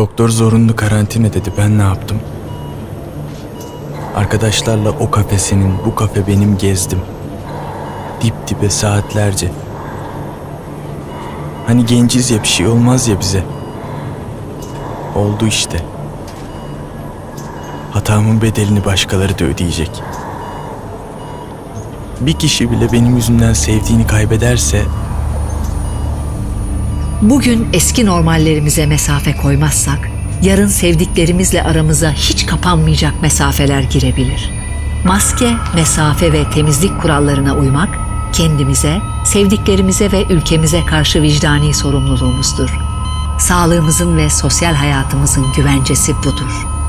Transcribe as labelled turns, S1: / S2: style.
S1: Doktor zorunlu karantina dedi. Ben ne yaptım? Arkadaşlarla o kafe senin, bu kafe benim gezdim. Dip dibe saatlerce. Hani genciz ya bir şey olmaz ya bize. Oldu işte. Hatamın bedelini başkaları da ödeyecek. Bir kişi bile benim yüzümden sevdiğini kaybederse
S2: Bugün eski normallerimize mesafe koymazsak, yarın sevdiklerimizle aramıza hiç kapanmayacak mesafeler girebilir. Maske, mesafe ve temizlik kurallarına uymak, kendimize, sevdiklerimize ve ülkemize karşı vicdani sorumluluğumuzdur. Sağlığımızın ve sosyal hayatımızın güvencesi budur.